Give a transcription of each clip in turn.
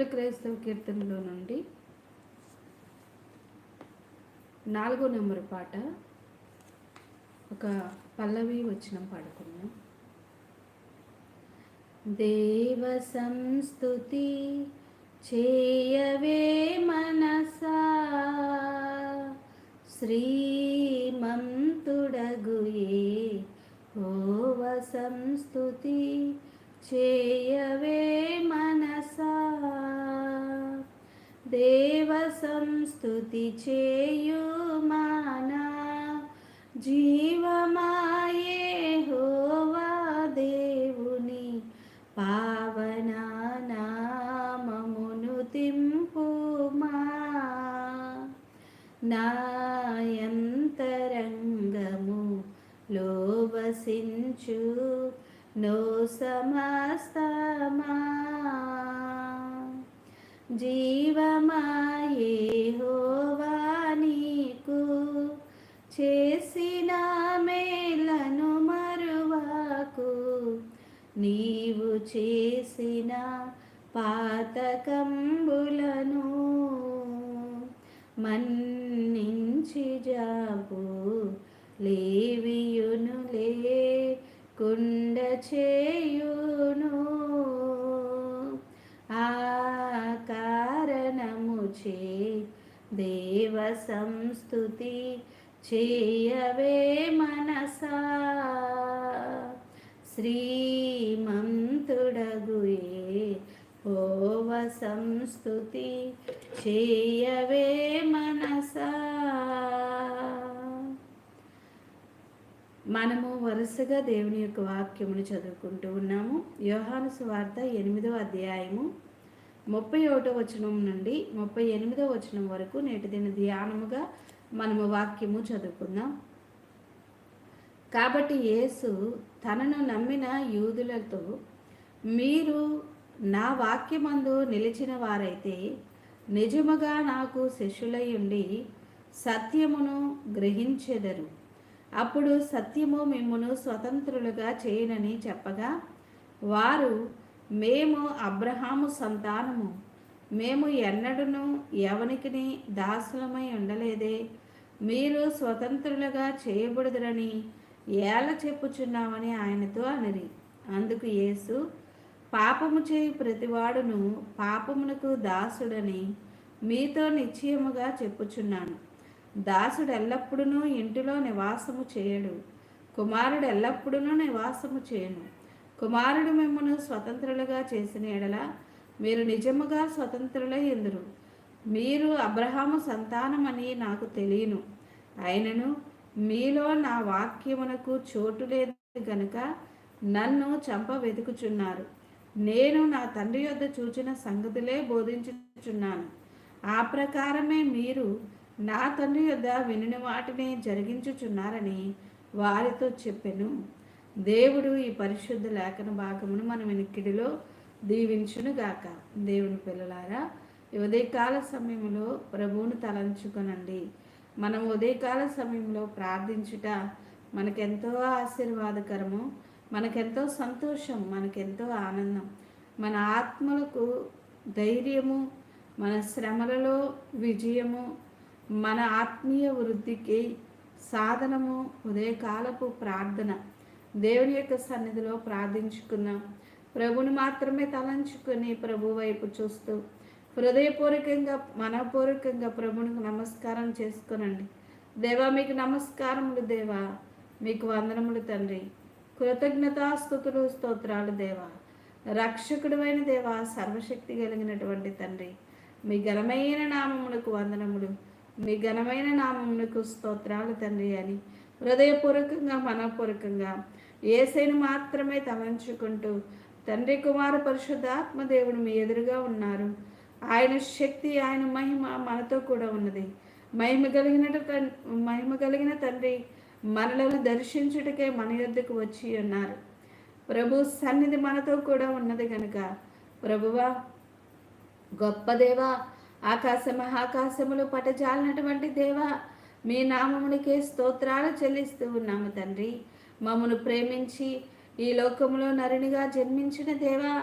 Bible క్రైస్తవ కీర్తనలో నుండి నాలుగో నెంబర్ పాట ఒక పల్లవి వచ్చిన పాడుకున్నాం దేవ సంస్థుతి చేయవే మనసా శ్రీమంతుడగుయే హోవ సంస్థుతి చేయవే మనసా. దేవ సంస్థుతి చేయుమానా జీవమాయే హోవా దేవుని పా నో దేవ సంస్థుతి చేయవే మనసా. శ్రీమంతుడగుయే ఓవ సంస్థుతి చేయవే మనసా. మనము వరుసగా దేవుని యొక్క వాక్యమును చదువుకుంటూ ఉన్నాము. యోహాను సువార్త ఎనిమిదో అధ్యాయము ముప్పై ఒకటో వచనం నుండి ముప్పై ఎనిమిదో వచనం వరకు నేటి దిన ధ్యానముగా మనము వాక్యము చదువుకుందాం. కాబట్టి యేసు తనను నమ్మిన యూదులతో మీరు నా వాక్యమందు నిలిచిన వారైతే నిజముగా నాకు శిష్యులై ఉండి సత్యమును గ్రహించెదరు. అప్పుడు సత్యము మిమ్మును స్వతంత్రులుగా చేయనని చెప్పగా వారు మేము అబ్రహాము సంతానము. మేము ఎన్నడూను ఎవనికిని దాసులమై ఉండలేదే. మీరు స్వతంత్రులుగా చేయబడుదురని ఏల చెప్పుచున్నామని ఆయనతో అనిరి. అందుకు యేసు పాపము చేయి ప్రతివాడును పాపమునకు దాసుడని మీతో నిశ్చయముగా చెప్పుచున్నాను. దాసుడు ఎల్లప్పుడూ ఇంటిలో నివాసము చేయడు. కుమారుడు ఎల్లప్పుడూ నివాసము చేయను. కుమారుడు మిమ్మను స్వతంత్రులుగా చేసిన ఎడల మీరు నిజముగా స్వతంత్రులై ఎందురు? మీరు అబ్రహాము సంతానమని నాకు తెలియను. అయినను మీలో నా వాక్యమునకు చోటు లేదు గనుక నన్ను చంప వెతుకుచున్నారు. నేను నా తండ్రి యొద్ద చూచిన సంగతులే బోధించుచున్నాను. ఆ ప్రకారమే మీరు నా తండ్రి యొద్ద వినిన వాటిని జరిగించుచున్నారని వారితో చెప్పెను. దేవుడు ఈ పరిశుద్ధ లేఖన భాగమును మన వెనుకిడిలో దీవించును గాక. దేవుని పిల్లలారా ఉదయకాల సమయంలో ప్రభువును తలంచుకొనండి. మనం ఉదయకాల సమయంలో ప్రార్థించుట మనకెంతో ఆశీర్వాదకరము మనకెంతో సంతోషం మనకెంతో ఆనందం. మన ఆత్మలకు ధైర్యము మన శ్రమలలో విజయము మన ఆత్మీయ వృద్ధికి సాధనము ఉదయకాలపు ప్రార్థన. దేవుని యొక్క సన్నిధిలో ప్రార్థించుకున్నాం. ప్రభుని మాత్రమే తలంచుకొని ప్రభు వైపు చూస్తూ హృదయపూర్వకంగా మనపూర్వకంగా ప్రభునికి నమస్కారం చేసుకునండి. దేవా మీకు నమస్కారములు దేవా మీకు వందనములు తండ్రి. కృతజ్ఞతాస్థుతులు స్తోత్రాలు దేవా. రక్షకుడువైన దేవా సర్వశక్తి కలిగినటువంటి తండ్రి. మీ ఘనమైన నామములకు వందనములు మీ ఘనమైన నామములకు స్తోత్రాలు తండ్రి అని హృదయపూర్వకంగా మనపూర్వకంగా ఏసైని మాత్రమే తలంచుకుంటూ తండ్రి కుమార పరిశుద్ధాత్మ దేవుడు మీ ఎదురుగా ఉన్నారు. ఆయన శక్తి ఆయన మహిమ మనతో కూడా ఉన్నది. మహిమ కలిగిన మహిమ కలిగిన తండ్రి మనలను దర్శించుటకే మన యొద్దకు వచ్చి ఉన్నారు. ప్రభు సన్నిధి మనతో కూడా ఉన్నది కనుక ప్రభువా గొప్ప దేవా ఆకాశ మహాకాశములు పటజాలినటువంటి దేవా మీ నామమునికే స్తోత్రాలు చెల్లిస్తూ ఉన్నాము తండ్రి. మమ్మను ప్రేమించి ఈ లోకంలో నరునిగా జన్మించిన దేవా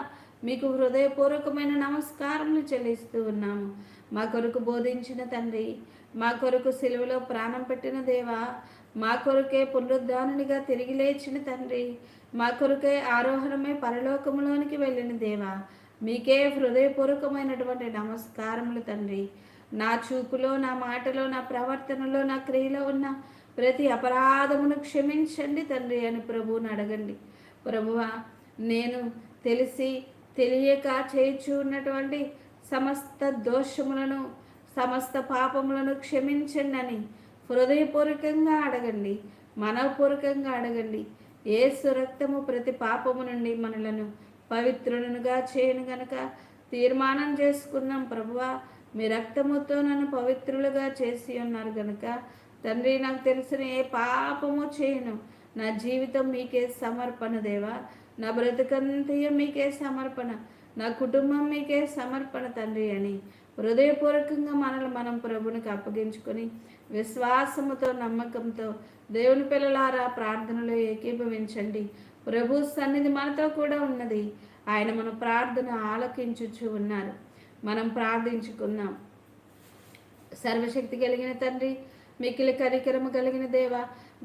మీకు హృదయపూర్వకమైన నమస్కారములు చెల్లిస్తూ ఉన్నాము. మా కొరకు బోధించిన తండ్రి మా కొరకు సెలవులో ప్రాణం పెట్టిన దేవా మా కొరకే పునరుద్ధానునిగా తిరిగి లేచిన తండ్రి మా కొరకే ఆరోహణమే పరలోకములోనికి వెళ్ళిన దేవా మీకే హృదయపూర్వకమైనటువంటి నమస్కారములు తండ్రి. నా చూపులో నా మాటలో నా ప్రవర్తనలో నా క్రియలో ఉన్న ప్రతి అపరాధమును క్షమించండి తండ్రి అని ప్రభువుని అడగండి. ప్రభువా నేను తెలిసి తెలియక చేయించు ఉన్నటువంటి సమస్త దోషములను సమస్త పాపములను క్షమించండి అని హృదయపూర్వకంగా అడగండి. మనపూర్వకంగా అడగండి. ఏ సురక్తము ప్రతి పాపము నుండి మనలను పవిత్రులనుగా చేయను గనక తీర్మానం చేసుకున్నాం ప్రభువా. మీ రక్తముతో నన్ను పవిత్రులుగా చేసి ఉన్నారు గనుక తండ్రి నాకు తెలిసిన ఏ పాపము చేయను నా జీవితం మీకే సమర్పణ దేవా. నా బ్రతుకంతయ్య మీకే సమర్పణ నా కుటుంబం మీకే సమర్పణ తండ్రి అని హృదయపూర్వకంగా మనల్ని మనం ప్రభునికి అప్పగించుకొని విశ్వాసముతో నమ్మకంతో దేవుని పిల్లలారా ప్రార్థనలో ఏకీభవించండి. ప్రభు సన్నిధి మనతో కూడా ఉన్నది. ఆయన మన ప్రార్థన ఆలకించుచు ఉన్నారు. మనం ప్రార్థించుకుందాం సర్వశక్తి కలిగిన తండ్రి మిక్కిలి కరికరము కలిగిన దేవ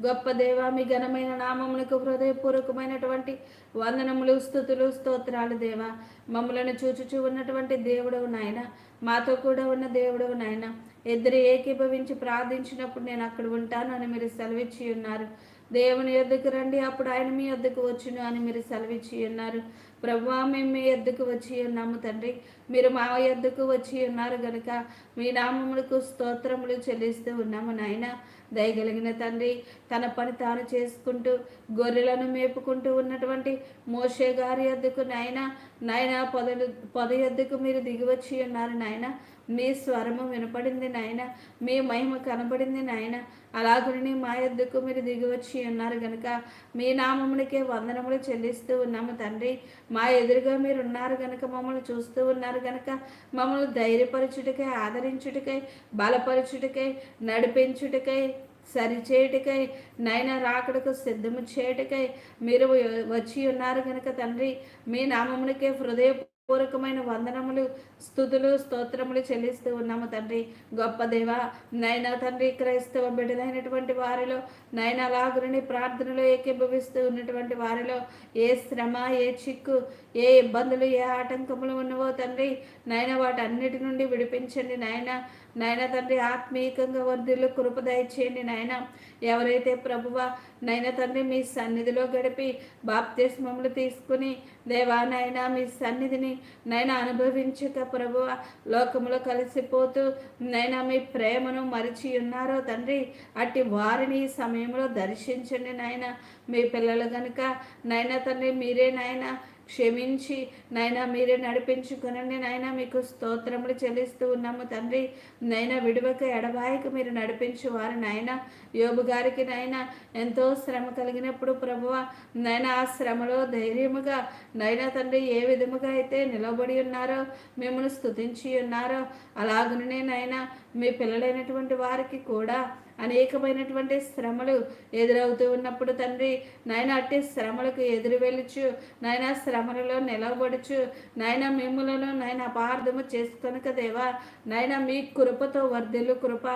గొప్ప దేవ మీ ఘనమైన నామములకు హృదయపూర్వకమైనటువంటి వందనములు స్థుతులు స్తోత్రాలు దేవ. మమ్మలను చూచుచూ ఉన్నటువంటి దేవుడవు నాయన మాతో కూడా ఉన్న దేవుడవు నాయన. ఇద్దరు ఏకీభవించి ప్రార్థించినప్పుడు నేను అక్కడ ఉంటాను అని మీరు సెలవిచ్చి ఉన్నారు. దేవుని యొద్దకు రండి అప్పుడు ఆయన మీ యొద్దకు వచ్చును అని మీరు సెలవిచ్చి ఉన్నారు. ప్రభా మేము మీ ఎద్దుకు వచ్చి ఉన్నాము తండ్రి. మీరు మా ఎద్దుకు వచ్చి ఉన్నారు గనుక మీ నామములకు స్తోత్రములు చెల్లిస్తూ ఉన్నాము నాయన. దయగలిగిన తండ్రి తన పని తాను చేసుకుంటూ గొర్రెలను మేపుకుంటూ ఉన్నటువంటి మోషే గారి ఎద్దుకు నాయన నాయన పొదలు పొద ఎద్దుకు మీరు దిగివచ్చి ఉన్నారు నాయన. మీ స్వరము వినపడింది నాయన. మీ మహిమ కనబడింది నాయన. అలాగుని మా ఎద్దుకు మీరు దిగివచ్చి ఉన్నారు గనుక మీ నామమునికే వందనములు చెల్లిస్తూ ఉన్నాము తండ్రి. మా ఎదురుగా మీరు ఉన్నారు గనుక మమ్మల్ని చూస్తూ ఉన్నారు గనుక మమ్మల్ని ధైర్యపరచుటకై ఆదరించుటకై బలపరచుటకై నడిపించుటకై సరిచేయుటకై నైన రాకడకు సిద్ధము చేయుటకై మీరు వచ్చి ఉన్నారు కనుక తండ్రి. మీ నామమునికే హృదయ పూర్వకమైన వందనములు స్థుతులు స్తోత్రములు చెల్లిస్తూ ఉన్నాము తండ్రి. గొప్ప దేవ నైనా తండ్రి క్రైస్తవ బిడ్డలైనటువంటి వారిలో నైనా లాగురిని ప్రార్థనలో ఏకీభవిస్తూ ఉన్నటువంటి వారిలో ఏ శ్రమ ఏ చిక్కు ఏ ఇబ్బందులు ఏ ఆటంకములు ఉన్నవో తండ్రి నైనా వాటన్నిటి నుండి విడిపించండి నాయన నాయన తండ్రి ఆత్మీయంగా వర్ధిల్లు కృప దయచేయండి నాయన. ఎవరైతే ప్రభువ నైనా తండ్రి మీ సన్నిధిలో గడిపి బాప్తిస్మములు తీసుకుని దేవా నాయన మీ సన్నిధిని నైనా అనుభవించక ప్రభువ లోకములో కలిసిపోతూ నైనా మీ ప్రేమను మరిచి ఉన్నారో తండ్రి అట్టి వారిని ఈ సమయంలో దర్శించండి నాయన. మీ పిల్లలు కనుక నైనా తండ్రి మీరే నాయన క్షమించి నైనా మీరే నడిపించుకునండి. నాయనా మీకు స్తోత్రములు చెల్లిస్తూ ఉన్నాము తండ్రి. నైనా విడువక ఎడబాయికి మీరు నడిపించు వారు నాయన యోబు గారికి నాయన ఎంతో శ్రమ కలిగినప్పుడు ప్రభువ నాయన ఆ శ్రమలో ధైర్యముగా నైనా తండ్రి ఏ విధముగా అయితే నిలబడి ఉన్నారో మిమ్మల్ని స్థుతించి ఉన్నారో అలాగనే నాయన మీ పిల్లలైనటువంటి వారికి కూడా అనేకమైనటువంటి శ్రమలు ఎదురవుతూ ఉన్నప్పుడు తండ్రి నాయన అట్టి శ్రమలకు ఎదురు వెళ్ళచ్చు నాయన శ్రమలలో నిలవబడుచు నాయన మిమ్ములను నాయన అపార్థము చేసుకొనక దేవా. నాయన మీ కృపతో వర్ధిల్లు కృప.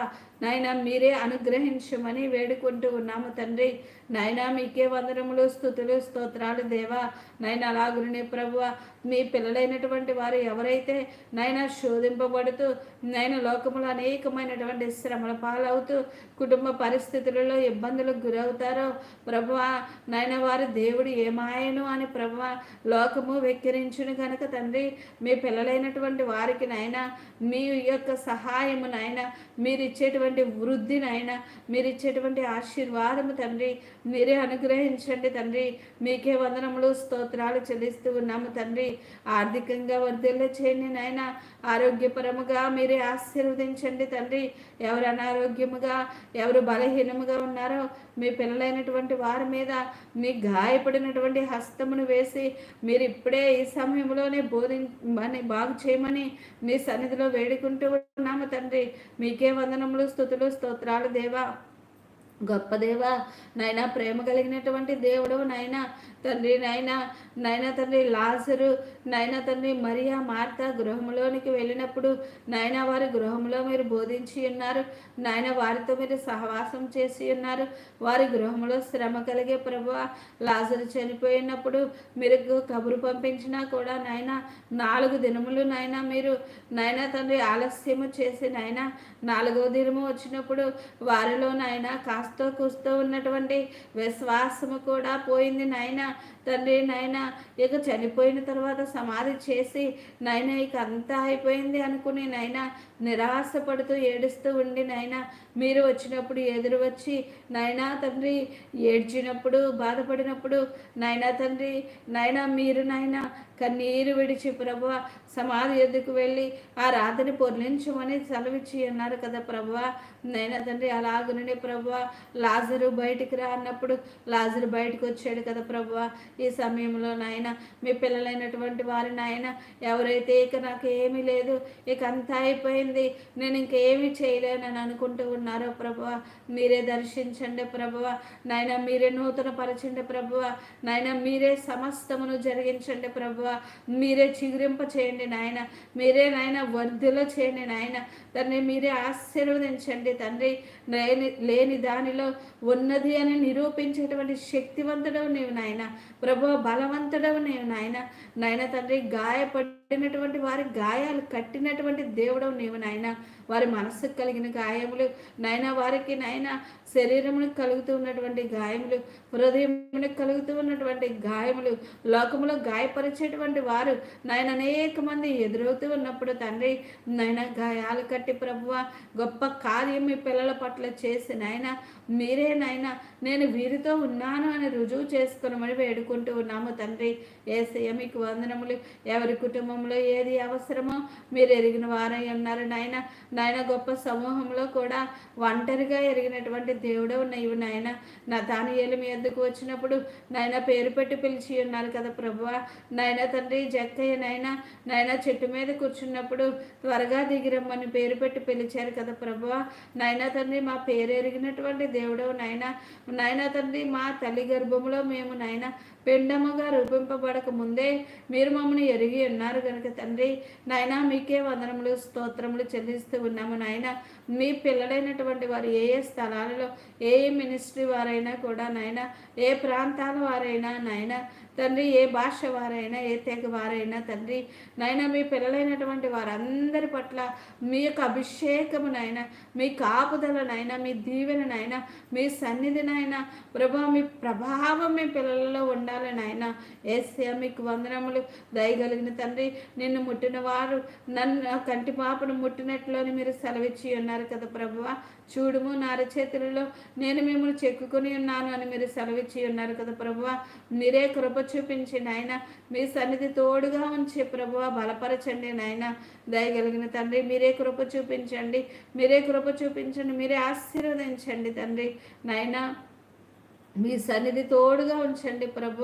నాయన మీరే అనుగ్రహించమని వేడుకుంటూ ఉన్నాము తండ్రి. నాయన మీకే వందనములు స్థుతులు స్తోత్రాలు దేవా. నాయన గురిని ప్రభువ మీ పిల్లలైనటువంటి వారు ఎవరైతే నాయన శోధింపబడుతూ నాయన లోకములు అనేకమైనటువంటి శ్రమల పాలవుతూ కుటుంబ పరిస్థితులలో ఇబ్బందులకు గురవుతారో ప్రభువ నాయన వారి దేవుడు ఏమాయను అని ప్రభువ లోకము వెక్కిరించును కనుక తండ్రి మీ పిల్లలైనటువంటి వారికి నాయన మీ యొక్క సహాయము నాయన మీరు ఇచ్చేటువంటి ఇచ్చేటువంటి వృద్ధిని ఆయన మీరు ఇచ్చేటువంటి ఆశీర్వాదము తండ్రి మీరే అనుగ్రహించండి తండ్రి. మీకే వందనములు స్తోత్రాలు చెల్లిస్తూ ఉన్నాము తండ్రి. ఆర్థికంగా వర్ధిల్ల చేయండి నాయన ఆరోగ్యపరముగా మీరే ఆశీర్వదించండి తండ్రి. ఎవరు అనారోగ్యముగా ఎవరు బలహీనముగా ఉన్నారో మీ పిల్లలైనటువంటి వారి మీద మీ గాయపడినటువంటి హస్తమును వేసి మీరు ఇప్పుడే ఈ సమయంలోనే బోధించమని బాగు చేయమని మీ సన్నిధిలో వేడుకుంటూ ఉన్నాము తండ్రి. మీకే వందనములు స్థుతులు స్తోత్రాలు దేవా. గొప్ప దేవ. నైనా ప్రేమ కలిగినటువంటి దేవుడు నైనా. తండ్రి నైనా నైనా తండ్రి లాజరు నైనా తండ్రి మరియా మార్త గృహంలోనికి వెళ్ళినప్పుడు నైనా వారి గృహంలో మీరు బోధించి ఉన్నారు. నాయన వారితో మీరు సహవాసం చేసి ఉన్నారు. వారి గృహంలో శ్రమ కలిగే ప్రభు లాజరు చనిపోయినప్పుడు మీరు కబురు పంపించినా కూడా నాయన నాలుగు దినములు నాయన మీరు నాయన తండ్రి ఆలస్యము చేసి నాయన నాలుగో దినము వచ్చినప్పుడు వారిలో నాయన కాస్తో కూస్తూ ఉన్నటువంటి విశ్వాసము కూడా పోయింది నాయన. తండ్రి నాయన ఇక చనిపోయిన తర్వాత సమాధి చేసి నాయన ఇక అంతా అయిపోయింది అనుకుని నాయన నిరాశపడుతూ ఏడుస్తూ ఉండి నాయన మీరు వచ్చినప్పుడు ఎదురు వచ్చి నాయనా తండ్రి ఏడ్చినప్పుడు బాధపడినప్పుడు నాయనా తండ్రి నాయన మీరు నాయన కన్నీరు విడిచి ప్రభు సమాధి ఎదుకు వెళ్ళి ఆ రాతని పొర్లించమని సెలవిచ్చి అన్నారు కదా ప్రభు నైనా తండ్రి అలాగనే ప్రభు లాజరు బయటికి రా అన్నప్పుడు లాజరు బయటకు వచ్చాడు కదా ప్రభు ఈ సమయంలో నాయన మీ పిల్లలైనటువంటి వారి నాయన ఎవరైతే ఇక నాకు ఏమీ లేదు ఇక అంతా అయిపోయింది నేను ఇంకేమీ చేయలేనని అనుకుంటూ ఉన్నారో. ప్రభు మీరే దర్శించండి ప్రభువ. నాయన మీరే నూతన పరచండి ప్రభువ. నాయన మీరే సమస్తమును జరిగించండి ప్రభువ. మీరే చిగురింప చేయండి నాయన. మీరే నాయన వర్ధిలో చేయండి నాయన. తండ్రి మీరే ఆశీర్వదించండి తండ్రి. లేని లేని దానిలో ఉన్నది అని నిరూపించేటువంటి శక్తివంతుడవు నీవు నాయన. ప్రభు బలవంతుడవు నీవు నాయన. నాయన తండ్రి గాయపడి పడినటువంటి వారి గాయాలు కట్టినటువంటి దేవుడవు నీవు నాయన. వారి మనస్సుకు కలిగిన గాయములు నాయన వారికి నాయన శరీరమునకు కలుగుతూ ఉన్నటువంటి గాయములు హృదయమునకు కలుగుతూ ఉన్నటువంటి గాయములు లోకములో గాయపరిచేటువంటి వారు నాయన అనేక మంది ఎదురవుతూ ఉన్నప్పుడు తండ్రి నాయన గాయాలు కట్టి ప్రభువ గొప్ప కార్యం మీ పిల్లల పట్ల చేసి నాయన మీరే నాయన నేను వీరితో ఉన్నాను అని రుజువు చేసుకునమని వేడుకుంటూ ఉన్నాము తండ్రి. ఏసయ్య మీకు వందనములు. ఎవరి కుటుంబంలో ఏది అవసరమో మీరు ఎరిగిన వారై ఉన్నారు నాయన. నాయన గొప్ప సమూహంలో కూడా ఒంటరిగా ఎరిగినటువంటి దేవుడవు నీవు నాయన నా తాను మీ ఎందుకు వచ్చినప్పుడు నాయన పేరు పెట్టి పిలిచి ఉన్నారు కదా ప్రభువ. నాయన తండ్రి జక్కయ్య నాయన నాయన చెట్టు మీద కూర్చున్నప్పుడు త్వరగా దిగిరమ్మని పేరు పెట్టి పిలిచారు కదా ప్రభువ. నాయన తండ్రి మా పేరు ఎరిగినటువంటి దేవుడవు నాయన. నాయన తండ్రి మా తల్లి గర్భములో మేము నాయన పిండముగా రూపింపబడక ముందే మీరు మమ్మల్ని ఎరిగి ఉన్నారు కనుక తండ్రి. నాయన మీకే వందనములు స్తోత్రములు చెల్లిస్తూ ఉన్నాము నాయన. మీ పిల్లలైనటువంటి వారు ఏ ఏ స్థలాలలో ఏ మినిస్ట్రీ వారైనా కూడా నాయన ఏ ప్రాంతాల వారైనా నాయన తండ్రి ఏ భాష వారైనా ఏ తెగ వారైనా తండ్రి నాయన మీ పిల్లలైనటువంటి వారందరి పట్ల మీ యొక్క అభిషేకము నాయన మీ కాపుదలనైనా మీ దీవెన నాయన మీ సన్నిధినైనా ప్రభా మీ ప్రభావం మీ పిల్లలలో ఉండాలి నాయన. ఏసే మీకు వందనములు దయగలిగిన తండ్రి నిన్ను ముట్టిన వారు నన్ను కంటి పాపను ముట్టినట్లు మీరు సెలవిచ్చి ఉన్నారు కదా ప్రభువ చూడుము నా చేతులలో. నేను మిమ్మల్ని చెక్కుకొని ఉన్నాను అని మీరు సెలవిచ్చి ఉన్నారు కదా ప్రభువ. మీరే కృప చూపించి ఆయన మీ సన్నిధి తోడుగా ఉంచి ప్రభువ బలపరచండి నాయన. దయగలిగిన తండ్రి మీరే కృప చూపించండి. మీరే కృప చూపించండి. మీరే ఆశీర్వదించండి తండ్రి. నాయన మీ సన్నిధి తోడుగా ఉంచండి ప్రభు.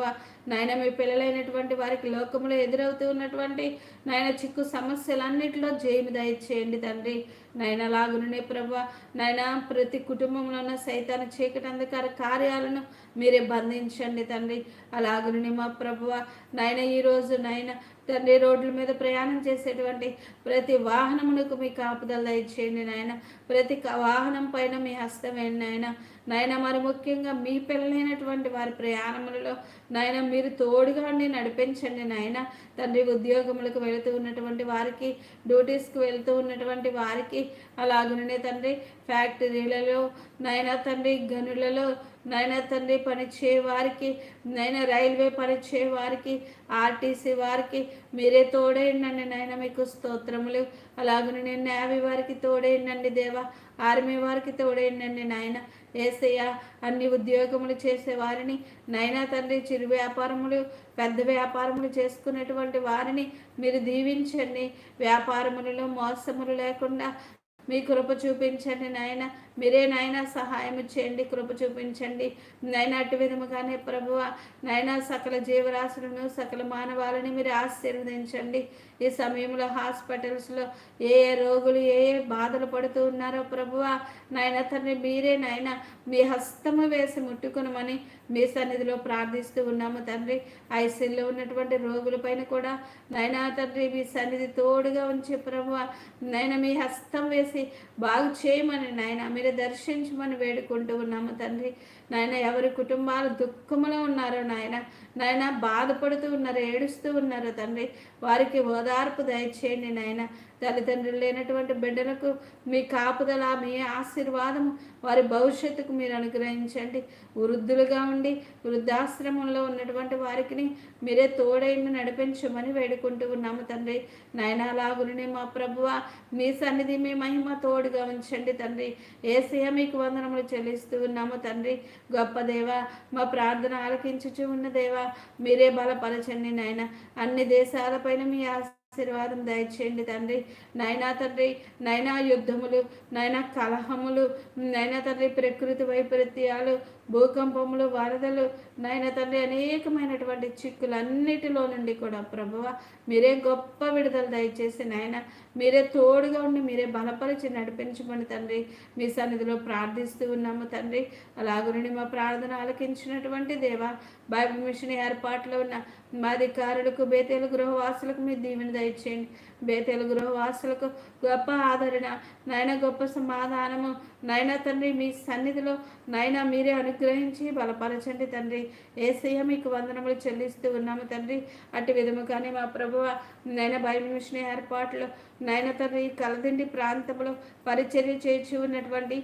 నాయన మీ పిల్లలైనటువంటి వారికి లోకంలో ఎదురవుతూ ఉన్నటువంటి నాయన చిక్కు సమస్యలన్నింటిలో జయమి దయచేయండి తండ్రి. నాయన లాగునే ప్రభు. నాయన ప్రతి కుటుంబంలో ఉన్న సైతాన చీకటి అంధకార కార్యాలను మీరే బంధించండి తండ్రి. అలాగునే మా ప్రభువ నాయన ఈరోజు నాయన తండ్రి రోడ్ల మీద ప్రయాణం చేసేటువంటి ప్రతి వాహనమునకు మీ కాపుదల దయచేయండి నాయన. ప్రతి వాహనం పైన మీ హస్తమేండి నాయన. నాయన మరి ముఖ్యంగా మీ పిల్లలైనటువంటి వారి ప్రయాణములలో నాయన మీరు తోడుగా నడిపించండి నాయన. తండ్రి ఉద్యోగములకు వెళుతూ ఉన్నటువంటి వారికి డ్యూటీస్కి వెళుతూ ఉన్నటువంటి వారికి అలాగనే తండ్రి ఫ్యాక్టరీలలో నాయన తండ్రి గనులలో నాయన తండ్రి పనిచే వారికి నాయన రైల్వే పనిచే వారికి ఆర్టీసీ వారికి మీరే తోడైండండి నాయన మీకు స్తోత్రములు. అలాగనే నేను నేవీ వారికి తోడైండండి దేవా. ఆర్మీ వారికి తోడైండండి నాయన. ఏసయ్య అన్ని ఉద్యోగములు చేసే వారిని నైనా తండ్రి చిరు వ్యాపారములు పెద్ద వ్యాపారములు చేసుకునేటువంటి వారిని మీరు దీవించండి. వ్యాపారములలో మోసములు లేకుండా మీ కృప చూపించండి నాయన. మీరే నాయన సహాయం చేయండి కృప చూపించండి. నాయన అటు విధముగానే ప్రభువ నాయన సకల జీవరాశులను సకల మానవాలని మీరు ఆశీర్వదించండి. ఈ సమయంలో హాస్పిటల్స్లో ఏ ఏ రోగులు ఏ ఏ బాధలు పడుతూ ఉన్నారో ప్రభువా నాయన తండ్రి మీరే నాయన మీ హస్తము వేసి ముట్టుకునమని మీ సన్నిధిలో ప్రార్థిస్తూ ఉన్నాము తండ్రి. ఐసీల్లో ఉన్నటువంటి రోగుల పైన కూడా నాయనా తండ్రి మీ సన్నిధి తోడుగా ఉంచే ప్రభువ నాయన మీ హస్తం వేసి బాగు చేయమని నాయన మీరు దర్శించమని వేడుకుంటూ ఉన్నాము తండ్రి. నాయన ఎవరి కుటుంబాలు దుఃఖంలో ఉన్నారో నాయన నాయన బాధపడుతూ ఉన్నారు ఏడుస్తూ ఉన్నారు తండ్రి. వారికి ఓదార్పు దయచేయండి నాయన. తల్లిదండ్రులు లేనటువంటి బిడ్డలకు మీ కాపుదల మీ ఆశీర్వాదము వారి భవిష్యత్తుకు మీరు అనుగ్రహించండి. వృద్ధులుగా ఉండి వృద్ధాశ్రమంలో ఉన్నటువంటి వారికి మీరే తోడైన నడిపించమని వేడుకుంటూ ఉన్నాము తండ్రి. నయనాలాగుని మా ప్రభువ మీ సన్నిధి మీ మహిమ తోడుగా ఉంచండి తండ్రి. ఏసయ మీకు వందనములు చెల్లిస్తూ ఉన్నాము తండ్రి. గొప్ప దేవ మా ప్రార్థన ఆలకించుచు ఉన్న దేవ మీరే బలపరచండి నాయన. అన్ని దేశాలపైన మీ ఆశీర్వాదం దయచేయండి తండ్రి. నైనా తండ్రి నైనా యుద్ధములు నైనా కలహములు నైనా తండ్రి ప్రకృతి వైపరీత్యాలు భూకంపములు వరదలు నైనా తండ్రి అనేకమైనటువంటి చిక్కులన్నిటిలో నుండి కూడా ప్రభువ మీరే గొప్ప విడుదల దయచేసి నాయన మీరే తోడుగా ఉండి మీరే బలపరిచి నడిపించమని తండ్రి. మీ సన్నిధిలో ప్రార్థిస్తూ ఉన్నాము తండ్రి. అలాగుని మా ప్రార్థన ఆలకించినటువంటి దేవ బైబిల్ మిషన్ ఏర్పాట్లో ఉన్న మా అధికారులకు బేతేలు గృహవాసులకు మీ దీవెన దయచేయండి బేతేలు గృహవాసులకు గొప్ప ఆదరణ నైనా గొప్ప సమాధానము. నైనా తండ్రి మీ సన్నిధిలో నైనా మీరే అనుగ్రహించి బలపరచండి తండ్రి. ఏసయ్య మీకు వందనములు చెల్లిస్తూ ఉన్నాము తండ్రి. అటు విధముగానే మా ప్రభువ నైనా బైబిల్ మిషన్ ఏర్పాట్లు నైనా తండ్రి కలదిండి ప్రాంతంలో పరిచర్య చేర్చి ఉన్నటువంటి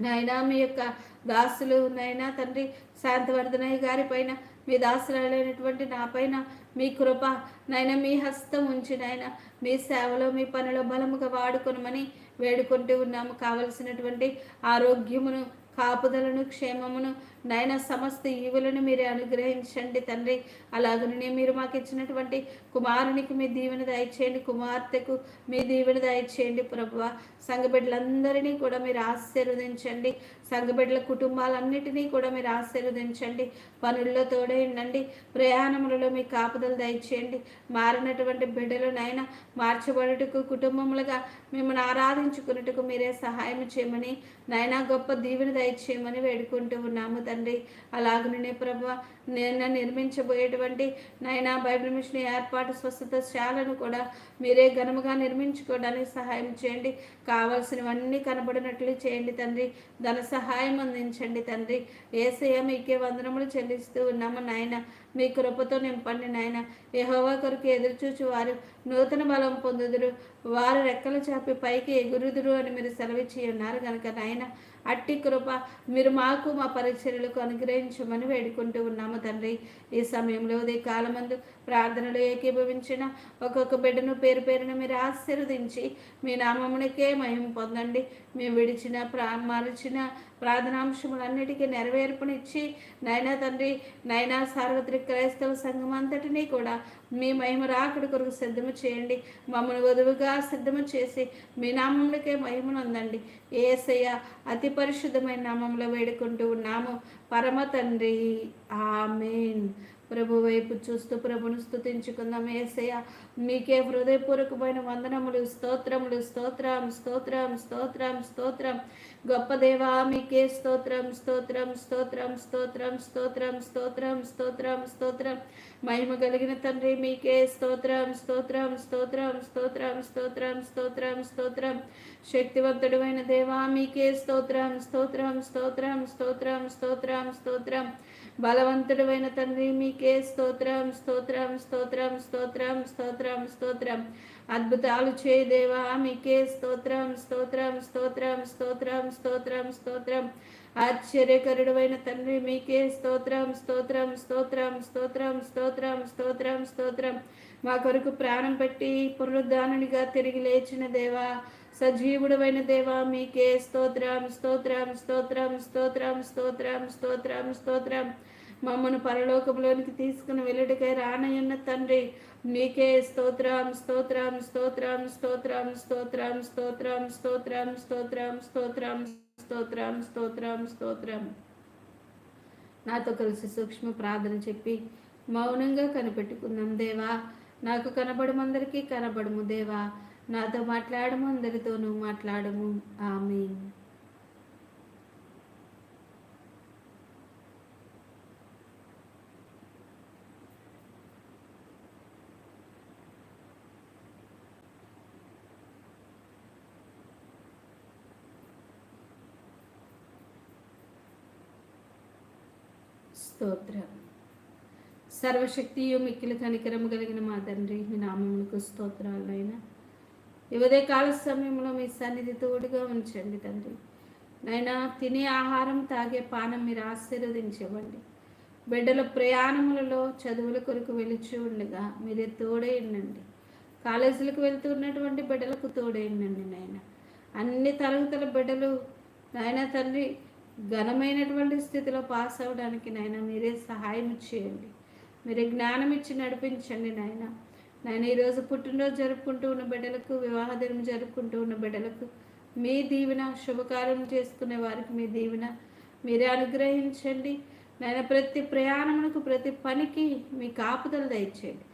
నాయనా మీ యొక్క దాసులు నైనా తండ్రి శాంతవర్ధనయ్య గారి పైన మీ దాసులైనటువంటి నా పైన మీ కృప నైనా మీ హస్తం ఉంచి నాయన మీ సేవలో మీ పనిలో బలముగా వాడుకొనమని వేడుకుంటూ ఉన్నాము. కావలసినటువంటి ఆరోగ్యమును కాపుదలను క్షేమమును నాయన సమస్త ఈవులను మీరే అనుగ్రహించండి తండ్రి. అలాగనే మీరు మాకు ఇచ్చినటువంటి కుమారునికి మీ దీవెన దయచేయండి కుమార్తెకు మీ దీవెన దయచేయండి ప్రభువ. సంఘబిడ్డలందరినీ కూడా మీరు ఆశీర్వదించండి. సంఘబిడ్డల కుటుంబాలన్నిటినీ కూడా మీరు ఆశీర్వదించండి. పనుల్లో తోడేయండి ప్రయాణములలో మీ కాపుదలు దయచేయండి. మారినటువంటి బిడ్డలు నైనా మార్చబడుటకు కుటుంబములుగా మిమ్మల్ని ఆరాధించుకున్నట్టుకు మీరే సహాయం చేయమని నాయన గొప్ప దీవెన దయచేయమని వేడుకుంటూ ఉన్నాము తండ్రి. అలాగనే ప్రభు నేను నిర్మించబోయేటువంటి నాయన బైబిల్ మిషన్ ఏర్పాటు స్వస్థత శాలను కూడా మీరే ఘనముగా నిర్మించుకోవడానికి సహాయం చేయండి. కావాల్సినవన్నీ కనబడినట్లు చేయండి తండ్రి. ధన సహాయం అందించండి తండ్రి. ఏసయ మీకే వందనములు చెల్లిస్తూ ఉన్నాము నాయన. మీ కృపతో నింపండి నాయన. యహోవా కొరకు ఎదురుచూచి వారు నూతన బలం పొందుదురు. వారు రెక్కలు చాపి పైకి ఎగురుదురు అని మీరు సెలవిచ్చి ఉన్నారు కనుక నాయన. అట్టి కృప మీరు మాకు మా పరిచర్లకు అనుగ్రహించమని వేడుకుంటూ ఉన్నాము తండ్రి. ఈ సమయంలో ఉదయ కాలమందు ప్రార్థనలు ఏకీభవించిన ఒక్కొక్క బిడ్డను పేరు పేరును మీరు ఆశీర్వదించి మీ నామమునికే మహిమ పొందండి. మేము విడిచిన ప్రా ప్రార్థనాంశములన్నిటికీ నెరవేర్పునిచ్చి నైనా తండ్రి నైనా సార్వత్రిక క్రైస్తవ సంఘం అంతటినీ కూడా మీ మహిమ రాకడి కొరకు సిద్ధము చేయండి. మమ్మల్ని వధువుగా సిద్ధము చేసి మీ నామంలోకే మహిమనుందండి. ఏసయ్య అతి పరిశుద్ధమైన నామంలో వేడుకుంటూ ఉన్నాము. పరమ తండ్రి ఆమెన్. ప్రభు వైపు చూస్తూ ప్రభును స్థుతించుకుందాం ఏసయ్య మీకే హృదయపూర్వకమైన వందనములు స్తోత్రములు స్తోత్రం స్తోత్రం స్తోత్రం స్తోత్రం గొప్ప దేవా మీకే స్తోత్రం స్తోత్రం స్తోత్రం స్తోత్రం స్తోత్రం స్తోత్రం స్తోత్రం స్తోత్రం మహిమ కలిగిన తండ్రి మీకే స్తోత్రం స్తోత్రం స్తోత్రం స్తోత్రం స్తోత్రం స్తోత్రం స్తోత్రం శక్తివంతుడు దేవా మీకే స్తోత్రం స్తోత్రం స్తోత్రం స్తోత్రం స్తోత్రం స్తోత్రం అయిన తండ్రి మీకే స్తోత్రం స్తోత్రం స్తోత్రం స్తోత్రం స్తోత్రం స్తోత్రం అద్భుతాలు చేయదేవా మీకే స్తోత్రం స్తోత్రం స్తోత్రం స్తోత్రం స్తోత్రం స్తోత్రం ఆశ్చర్యకరుడమైన తండ్రి మీకే స్తోత్రం స్తోత్రం స్తోత్రం స్తోత్రం స్తోత్రం స్తోత్రం స్తోత్రం మా కొరకు ప్రాణం పెట్టి పునరుద్ధానునిగా తిరిగి లేచిన దేవా సజీవుడమైన దేవా మీకే స్తోత్రం స్తోత్రం స్తోత్రం స్తోత్రం స్తోత్రం స్తోత్రం స్తోత్రం మమ్మను పరలోకంలోనికి తీసుకుని వెళ్ళుడికై రానయ్యన్న తండ్రి మీకే స్తోత్రం స్తోత్రం స్తోత్రం స్తోత్రం స్తోత్రం స్తోత్రం స్తోత్రం స్తోత్రం స్తోత్రం స్తోత్రం స్తోత్రం స్తోత్రం నాతో కలిసి సూక్ష్మ ప్రార్థన చెప్పి మౌనంగా కనిపెట్టుకుందాం దేవా నాకు కనబడమందరికీ కనబడము దేవా నాతో మాట్లాడము అందరితోనూ మాట్లాడము. ఆమె స్తోత్రం. సర్వశక్తియు మిక్కిలి కనికరము కలిగిన మా తండ్రి మీ నామములకు స్తోత్రాలైనా ఇవదే కాల సమయంలో మీ సన్నిధి తోడుగా ఉంచండి తండ్రి. నైనా తినే ఆహారం తాగే పానం మీరు ఆశీర్వదించవండి బిడ్డల ప్రయాణములలో చదువుల కొరకు వెలిచి ఉండగా మీరే తోడేయండి కాలేజీలకు వెళ్తున్నటువంటి బిడ్డలకు తోడేయండి నాయన. అన్ని తరగతుల బిడ్డలు నాయన తండ్రి ఘనమైనటువంటి స్థితిలో పాస్ అవ్వడానికి నాయన మీరే సహాయం చేయండి. మీరే జ్ఞానం ఇచ్చి నడిపించండి నాయన. నాయన ఈరోజు పుట్టినరోజు జరుపుకుంటూ ఉన్న బిడ్డలకు వివాహ దినం జరుపుకుంటూ ఉన్న బిడ్డలకు మీ దీవెన శుభకార్యం చేసుకునే వారికి మీ దీవెన మీరే అనుగ్రహించండి. నాయన ప్రతి ప్రయాణమునకు ప్రతి పనికి మీ కాపుదలు దయచేయండి.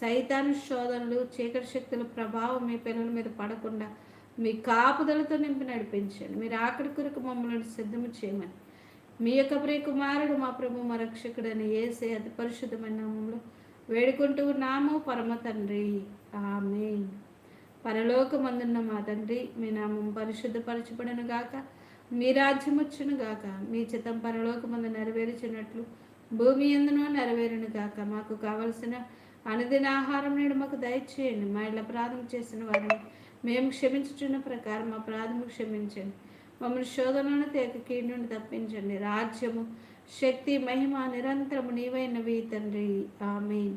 సైతాను శోధనలు చీకటి శక్తుల ప్రభావం మీ పిల్లల మీద పడకుండా మీ కాపుదలతో నింపి నడిపించండి. మీరు ఆకలి కొరకు మమ్మల్ని సిద్ధము చేయమని. మీ యొక్క ప్రియ కుమారుడు మా ప్రభు మా రక్షకుడని ఏసే అతి పరిశుద్ధమైన నామంలో వేడుకుంటూ నాము పరమ తండ్రి. ఆమె పరలోకమందున్న మా తండ్రి మీ నామం పరిశుద్ధపరచబడను గాక. మీ రాజ్యం వచ్చును గాక. మీ చిత్తం పరలోకమందు నెరవేర్చినట్లు భూమి ఎందునో నెరవేరును గాక. మాకు కావలసిన అనుదిన ఆహారం నేడు మాకు దయచేయండి. మా ఇళ్ళ ప్రార్థన చేసిన వారిని మేము క్షమించుచున్న ప్రకారం మా ప్రాథమిక క్షమించండి. మమ్మల్ని శోధనను తేక కీడు నుండి తప్పించండి. రాజ్యము శక్తి మహిమ నిరంతరము నీవైనవి తండ్రి. ఆమె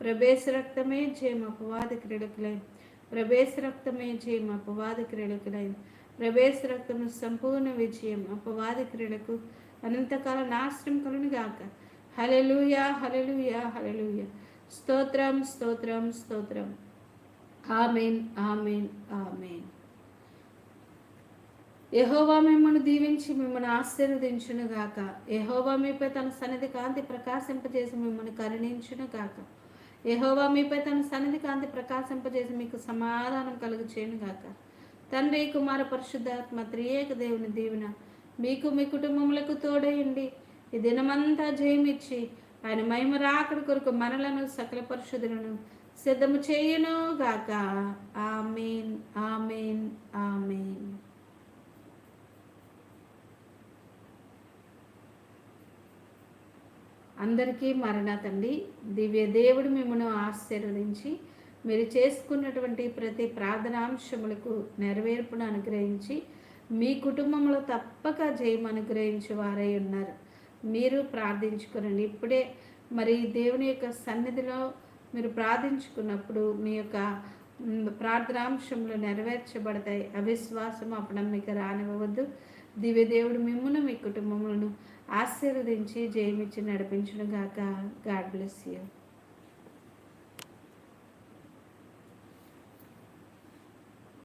ప్రవేశ రక్తమే జయం అపవాద క్రీడకులై. ప్రవేశ రక్తమే జయం అపవాద క్రీడకులై. ప్రవేశ రక్తము సంపూర్ణ విజయం అపవాద క్రీడకు అనంతకాల నాశనం కలును గాక. హలెలుయా హలెలుయా హలెలుయా స్తోత్రం స్తోత్రం స్తోత్రం. Amen amen amen. యహోవా మిమ్మల్ని దీవించి మిమ్మల్ని ఆశీర్వదించును గాక యహోవా మీపై తన సన్నిధి కాంతి ప్రకాశింపజేసి మిమ్మల్ని కరుణించును గాక యహోవా మీపై తన సన్నిధి కాంతి ప్రకాశింపజేసి మీకు సమాధానం కలుగు చేయను గాక తండ్రి కుమార పరిశుద్ధాత్మ త్రియేక దేవుని దీవెన మీకు మీ కుటుంబములకు తోడయండి ఈ దినమంతా జయమిచ్చి ఆయన మహిమ రాకడి కొరకు మనలను సకల పరిశుద్ధులను సిద్ధము చేయను గాక ఆమెన్ ఆమెన్ ఆమెన్. అందరికీ మరణతండి దివ్య దేవుడు మిమ్మను ఆశీర్వదించి మీరు చేసుకున్నటువంటి ప్రతి ప్రార్థనాంశములకు నెరవేర్పును అనుగ్రహించి మీ కుటుంబంలో తప్పక జయం అనుగ్రహించి వారై ఉన్నారు. మీరు ప్రార్థించుకునండి. ఇప్పుడే మరి దేవుని యొక్క సన్నిధిలో మీరు ప్రార్థించుకున్నప్పుడు మీ యొక్క ప్రార్థనాంశములు నెరవేర్చబడతాయి. అవిశ్వాసం అపనమ్మిక రానివ్వవద్దు. దివ్య దేవుడు మిమ్మల్ని మీ కుటుంబములను ఆశీర్వదించి జయమిచ్చి నడిపించును గాక. God bless you.